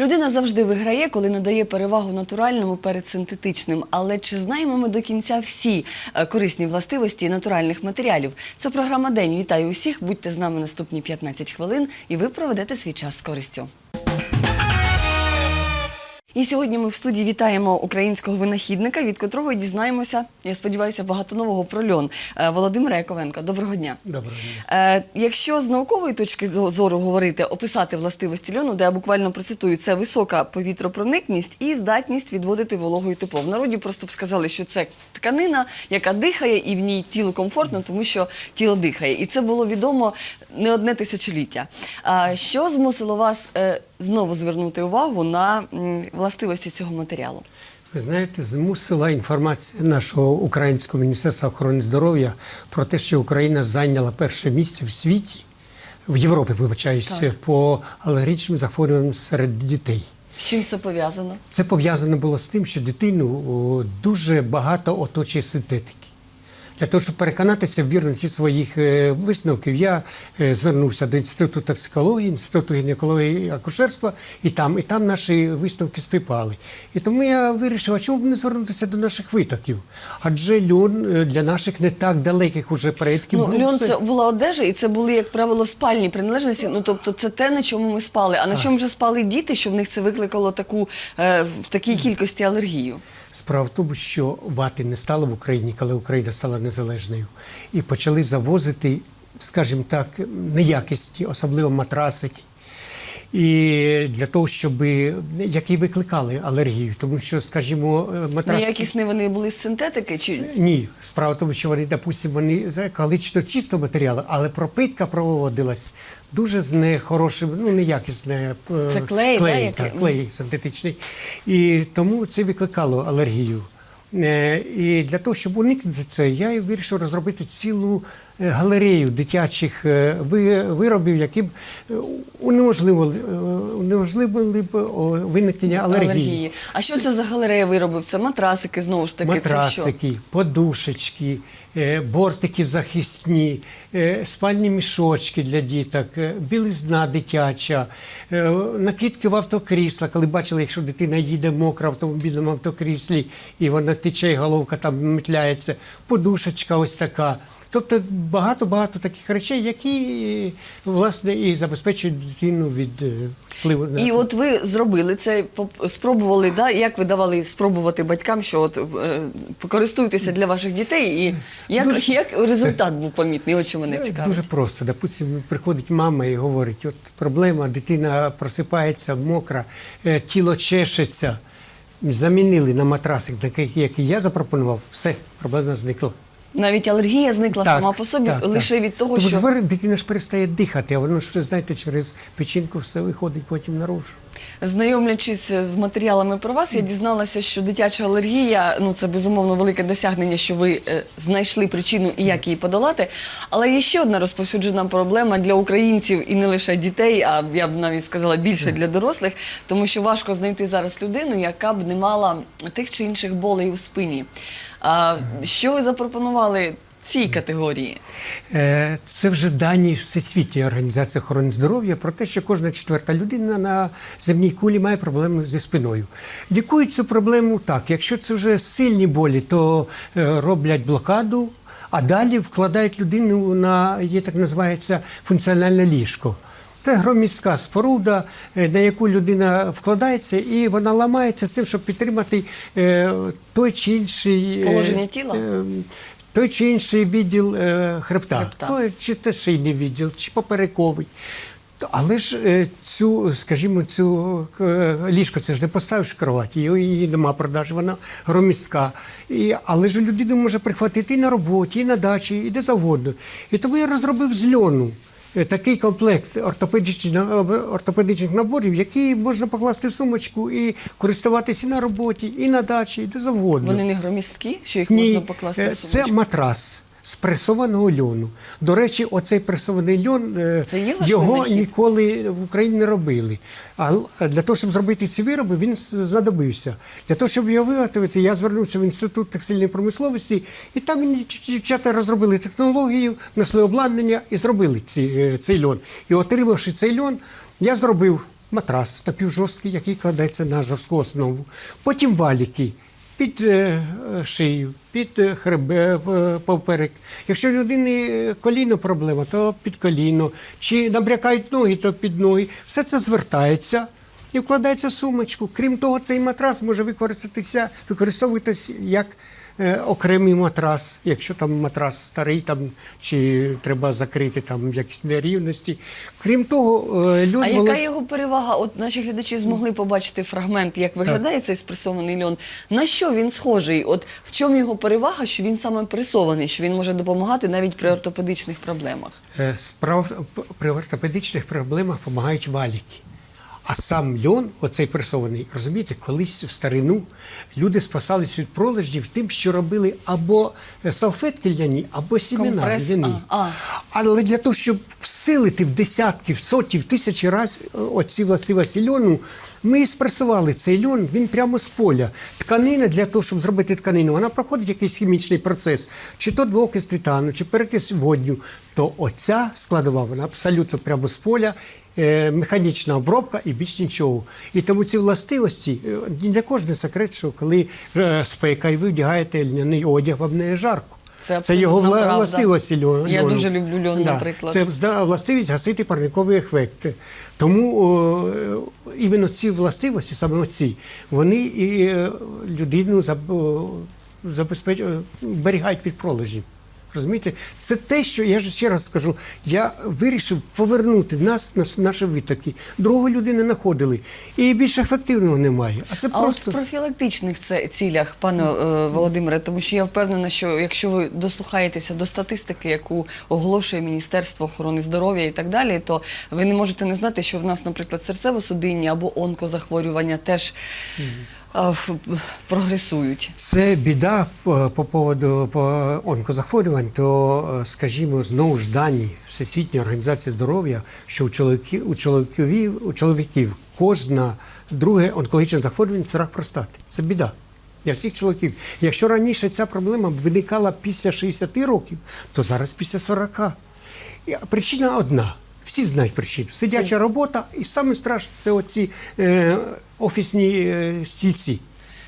Людина завжди виграє, коли надає перевагу натуральному перед синтетичним. Але чи знаємо ми до кінця всі е, корисні властивості натуральних матеріалів? Це програма День. Вітаю усіх. Будьте з нами наступні 15 хвилин, і ви проведете свій час з користю. І сьогодні ми в студії вітаємо українського винахідника, від котрого дізнаємося, я сподіваюся, багато нового про льон. Е, Володимира Яковенка. Доброго дня. Доброго дня. Е, якщо з наукової точки зору говорити, описати властивості льону, де я буквально процитую, це висока повітропроникність і здатність відводити вологу і тепло. В народі просто б сказали, що це тканина, яка дихає, і в ній тілу комфортно, тому що тіло дихає. І це було відомо не одне тисячоліття. Що змусило вас е, знову звернути увагу на властивості цього матеріалу? Ви знаєте, змусила інформація нашого українського міністерства охорони здоров'я про те, що Україна зайняла перше місце в світі, в Європі, вибачаюсь, Так. по алергічним захворюванням серед дітей. З чим це пов'язано? Це пов'язано було з тим, що дитину дуже багато оточує синтетики. Для того, щоб переконатися в вірності своїх е, висновків, я е, звернувся до інституту токсикології, інституту гінекології і акушерства, і там, і там наші висновки співпали. І тому я вирішив, а чому б не звернутися до наших витоків? Адже льон е, для наших не так далеких уже предків Ну, був льон це була одежа, і це були, як правило, спальні приналежності. Ну тобто, це те, на чому ми спали. А на чому вже спали діти, що в них це викликало таку в такій кількості алергію? Справа в тому, що вати не стало в Україні, коли Україна стала незалежною, і почали завозити, скажімо так, неякісні, особливо матрасики. І для того, щоб які викликали алергію, тому що, скажімо, матрасики... Неякісні вони були з синтетики чи Ні, справа в тому, що вони, допустимо, вони з екологічно чистого матеріалу, але пропитка проводилась дуже з нехорошим, ну неякісне е, Це клей, да, клей, який? так, клей синтетичний. І тому це викликало алергію. Е, І для того, щоб уникнути це, я вирішив розробити цілу е, галерею дитячих е, виробів, які б е, унеможливили, е, унеможливили б виникнення алергії. А що це за галерея виробів? Це матрасики, знову ж таки. Це що? Матрасики, подушечки, е, бортики захисні, е, спальні мішочки для діток, е, білизна дитяча, е, накидки в автокрісла. Коли бачили, якщо дитина їде мокра в автомобільному автокріслі, і вона тече, і головка там метляється, подушечка ось така. Тобто багато-багато таких речей, які власне і забезпечують дитину від е, впливу на І от ви зробили це, спробували, да? як ви давали спробувати батькам, що от е, покористуйтеся для ваших дітей, і як, Дуже- як результат був помітний? От мене цікавить. Ну, Дуже просто. Допустим, приходить мама і говорить: от проблема, дитина просипається мокра, е, тіло чешеться. Замінили на матрасик, такий, який я запропонував, все, проблема зникла. Навіть алергія зникла сама по собі так, лише так. від того, Тому що тепер дитина ж перестає дихати, а воно ж, знаєте, через печінку все виходить потім наружу. Знайомлячись з матеріалами про вас, я дізналася, що дитяча алергія ну це безумовно велике досягнення, що ви е, знайшли причину і як її подолати. Але є ще одна розповсюджена проблема для українців і не лише дітей, а я б навіть сказала більше для дорослих, тому що важко знайти зараз людину, яка б не мала тих чи інших болей у спині. А що ви запропонували цій категорії? Е, Це вже дані Всесвітньої організації охорони здоров'я про те, що кожна четверта людина на земній кулі має проблеми зі спиною. Лікують цю проблему так. Якщо це вже сильні болі, то е, роблять блокаду, а далі вкладають людину на є так називається функціональне ліжко. Це громістка споруда, е, на яку людина вкладається, і вона ламається з тим, щоб підтримати е, той чи інший е, Положення тіла? той чи інший відділ е, хребта, Хребта. той чи те шийний відділ, чи поперековий. Але ж е, цю, скажімо, цю е, ліжко це ж не поставиш в кроваті, її, її нема продажу, вона громістка. І, але ж людина може прихватити і на роботі, і на дачі, і де завгодно. І тому я розробив з льону. Е, Такий комплект ортопедичних, ортопедичних наборів, які можна покласти в сумочку і користуватися і на роботі, і на дачі, і де завгодно. Вони не громісткі, що їх Ні, можна покласти в сумочку? це матрас з пресованого льону. До речі, оцей пресований льон е, його ніколи в Україні не робили. А для того, щоб зробити ці вироби, він знадобився. Для того, щоб його виготовити, я звернувся в інститут текстильної промисловості, і там мені дівчата розробили технологію, несли обладнання і зробили ці, е, цей льон. І отримавши цей льон, я зробив матрас напівжорсткий, який кладеться на жорстку основу. Потім валіки під е, шию, під хребет, е, поперек. Якщо в людини коліно проблема, то під коліно. Чи набрякають ноги, то під ноги. Все це звертається. І вкладається в сумочку. Крім того, цей матрас може використатися, використовуватися як окремий матрас, якщо там матрас старий, там чи треба закрити там якісь нерівності. Крім того, е, льон А яка волод- його перевага? От наші глядачі змогли побачити фрагмент, як виглядає цей спресований льон. На що він схожий? От в чому його перевага, що він саме пресований, що він може допомагати навіть при ортопедичних проблемах? Е, Справ при ортопедичних проблемах допомагають валіки. А сам льон, оцей пресований, розумієте, колись в старину люди спасались від пролежнів тим, що робили або е, салфетки ляні, або сімена а. Але для того, щоб всилити в десятки, в соті, в тисячі разів оці властивості льону, ми і спресували цей льон, він прямо з поля. Тканина для того, щоб зробити тканину, вона проходить якийсь хімічний процес, чи то двокис титану, чи перекис водню. То оця складова, вона абсолютно прямо з поля, е, механічна обробка і більш нічого. І тому ці властивості, е, не для кожного секрет, що коли е, спека і ви вдягаєте льняний одяг, вам не жарко. Це Це його правда. властивості льону. Я дуже люблю льон, наприклад. Це властивість гасити парниковий ефект. Тому о, іменно ці властивості, саме оці, вони і е, людину заб- о, забезпеч... е, берігають від пролежів. Розумієте, це те, що я ж ще раз скажу, я вирішив повернути нас, наш, наші витоки. Другого люди не знаходили. І більш ефективного немає. А це А от в профілактичних цілях, пане е, Володимире, тому що я впевнена, що якщо ви дослухаєтеся до статистики, яку оголошує Міністерство охорони здоров'я і так далі, то ви не можете не знати, що в нас, наприклад, серцево-судинні або онкозахворювання теж в- прогресують. Це біда по, по поводу по онкозахворювань, то, е, скажімо, знову ж дані Всесвітньої організації здоров'я, що у чоловіків, у чоловіків, у чоловіків кожна друге онкологічне захворювання це рак простати. Це біда. Для всіх чоловіків. Якщо раніше ця проблема виникала після 60 років, то зараз після 40. Причина одна. Всі знають причину. Сидяча робота, і саме страшне це оці е, офісні е, стільці.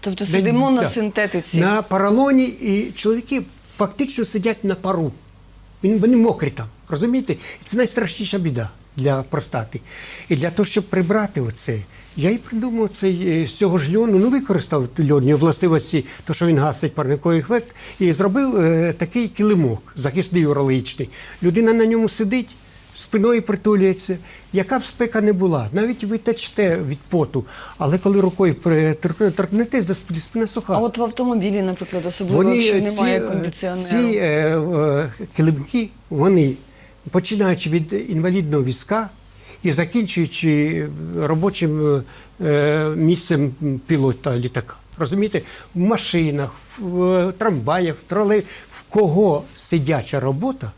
Тобто сидимо на Да. синтетиці. На поролоні, і чоловіки фактично сидять на пару. Вони мокрі там, розумієте? І це найстрашніша біда для простати. І для того, щоб прибрати оце, я і придумав цей е, з цього ж льону, ну використав льонні властивості, то що він гасить парниковий ефект, і зробив е, такий килимок, захисний урологічний. Людина на ньому сидить. Спиною притулюється, яка б спека не була, навіть ви течете від поту, але коли рукою торкнетесь до спини, спина суха. А от в автомобілі, наприклад, особливо якщо немає ці, е, кондиціонеру. ці е, е, килимки, вони починаючи від інвалідного візка і закінчуючи робочим е, місцем пілота літака. Розумієте, в машинах, в е, трамваях, в тролей, в кого сидяча робота,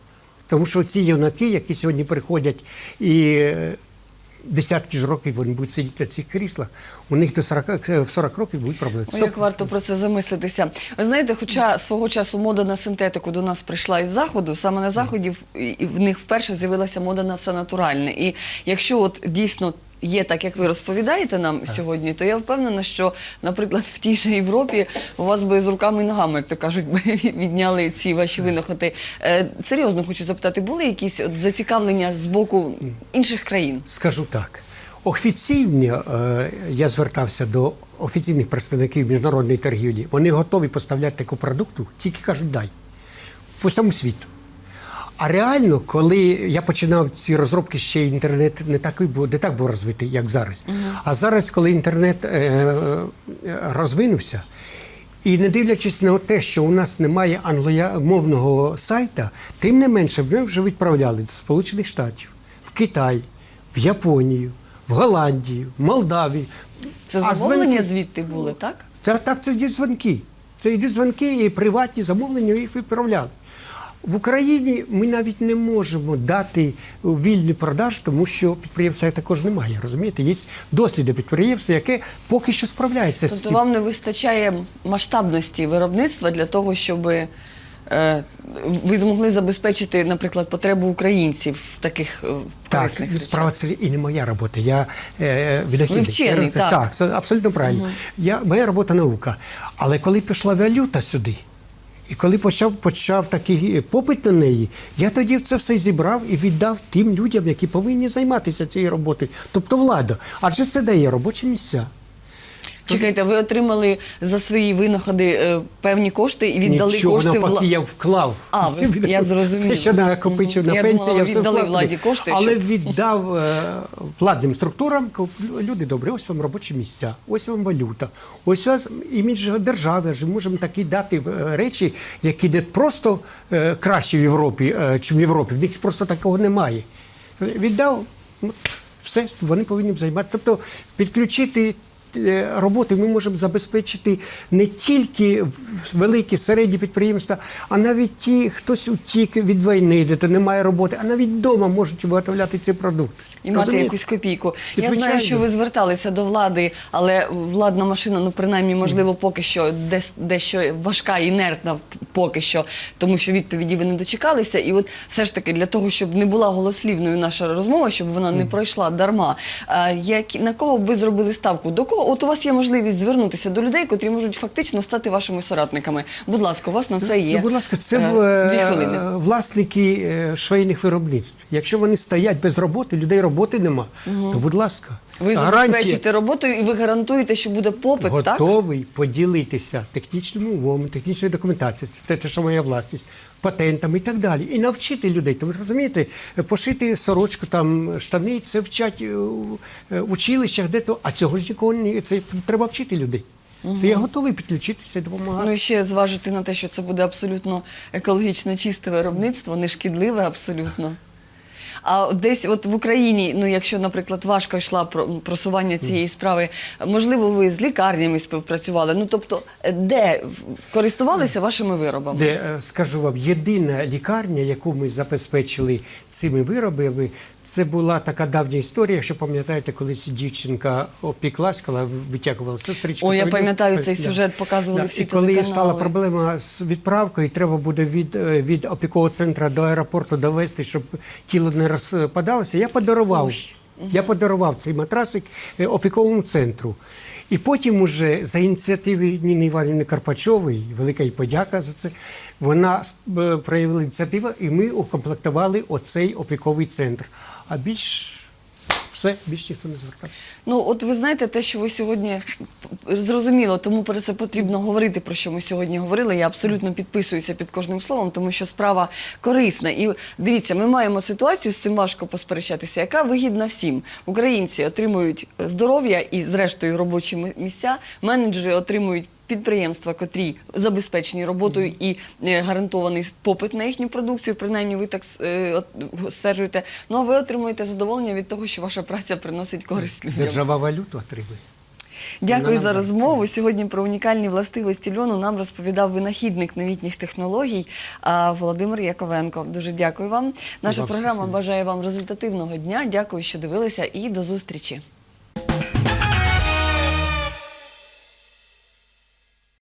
тому що ці юнаки, які сьогодні приходять і е, десятки ж років вони будуть сидіти на цих кріслах, у них до 40, в 40 років будуть проблеми. Ой, як варто про це замислитися. Ви знаєте, хоча свого часу мода на синтетику до нас прийшла із заходу, саме на заході в, в них вперше з'явилася мода на все натуральне. І якщо от дійсно є так, як ви розповідаєте нам сьогодні, то я впевнена, що, наприклад, в тій же Європі у вас би з руками і ногами, як то кажуть, би відняли ці ваші винаходи. Е, серйозно хочу запитати, були якісь от зацікавлення з боку інших країн? Скажу так. Офіційно е, я звертався до офіційних представників міжнародної торгівлі. Вони готові поставляти таку продукту, тільки кажуть дай по всьому світу. А реально, коли я починав ці розробки, ще інтернет не так був, не так був розвитий, як зараз. А зараз, коли інтернет е, е, розвинувся, і не дивлячись на те, що у нас немає англомовного сайта, тим не менше ми вже відправляли до Сполучених Штатів, в Китай, в Японію, в Голландію, в Молдавію. Це А замовлення дзвонки- звідти були, так? це, так, це йдуть дзвонки. Це йдуть дзвонки і приватні замовлення їх відправляли. В Україні ми навіть не можемо дати вільний продаж, тому що підприємства також немає. Розумієте, є дослідне підприємство, яке поки що справляється з Тобто цим. вам не вистачає масштабності виробництва для того, щоб е, ви змогли забезпечити, наприклад, потребу українців в таких е, Так, корисних речах? справа це і не моя робота. Я е, винахідник. Ви вчений, Я так. так, це абсолютно правильно. Я, моя робота наука. Але коли пішла валюта сюди, і коли почав, почав такий попит на неї, я тоді це все зібрав і віддав тим людям, які повинні займатися цією роботою, тобто влада. Адже це дає робочі місця. Чекайте, ви отримали за свої винаходи е, певні кошти і віддали Нічого, кошти навпаки, вла... я вклав. А, ви- Це я зрозуміла. Це ще накопичив Мгм. на Я пенсію, думала, я все віддали вклав. владі кошти, Але щоб- віддав е, владним структурам, кажу, люди добрі, ось вам робочі місця, ось вам валюта, ось вас імідж держави, ж можемо такі дати е, речі, які не просто е, краще в Європі, е, чим в Європі, в них просто такого немає. Віддав, ну, все, вони повинні займатися. Тобто підключити роботи ми можемо забезпечити не тільки великі, середні підприємства, а навіть ті, хтось утік від війни, де то немає роботи, а навіть вдома можуть виготовляти ці продукти. І мати якусь копійку. І Я знаю, що ви зверталися до влади, але владна машина, ну принаймні, можливо, поки що десь дещо важка, інертна поки що, тому що відповіді ви не дочекалися. І от все ж таки для того, щоб не була голослівною наша розмова, щоб вона не пройшла дарма. А, як, на кого б ви зробили ставку? До кого? От у вас є можливість звернутися до людей, котрі можуть фактично стати вашими соратниками. Будь ласка, у вас на це є. Ну, будь ласка, це е, е, дві хвилини. власники е, швейних виробництв. Якщо вони стоять без роботи, людей роботи нема, то будь ласка, Ви забезпечите роботою і ви гарантуєте, що буде попит, так? готовий поділитися технічними умовами, технічною документацією, це те, що моя власність, патентами і так далі. І навчити людей. Тому розумієте, пошити сорочку, там штани, це вчать в училищах, де то, а цього ж нікого не це треба вчити людей. То я готовий підключитися і допомагати. Ну і ще зважити на те, що це буде абсолютно екологічно чисте виробництво, нешкідливе абсолютно. А десь от в Україні, ну якщо, наприклад, важко йшла про- просування цієї справи, можливо, ви з лікарнями співпрацювали. Ну тобто, е, де користувалися вашими виробами? Де е, скажу вам, єдина лікарня, яку ми забезпечили цими виробами, це була така давня історія. Якщо пам'ятаєте, колись дівчинка опіклась, коли витягувала сестричку. О, я пам'ятаю цей сюжет, показували всі І коли стала проблема з відправкою, треба буде від, е, від опікового центру до аеропорту довести, щоб тіло не розпадалося. Я подарував. Я подарував цей матрасик е, опіковому центру. І потім, уже за ініціативи Ніни Іванівни Карпачової, велика їй подяка за це, вона е, проявила ініціативу, і ми укомплектували оцей опіковий центр. А більш все, більш ніхто не звертався. Ну, от ви знаєте, те, що ви сьогодні зрозуміло, тому про це потрібно говорити, про що ми сьогодні говорили. Я абсолютно підписуюся під кожним словом, тому що справа корисна. І дивіться, ми маємо ситуацію з цим важко посперечатися, яка вигідна всім. Українці отримують здоров'я і, зрештою, робочі місця. Менеджери отримують. Підприємства, котрі забезпечені роботою і е, гарантований попит на їхню продукцію, принаймні ви так е, стверджуєте. Ну а ви отримуєте задоволення від того, що ваша праця приносить користь людям. Держава валюту отримує. Дякую за розмову. Сьогодні про унікальні властивості льону нам розповідав винахідник новітніх технологій Володимир Яковенко. Дуже дякую вам. Наша програма бажає вам результативного дня. Дякую, що дивилися, і до зустрічі.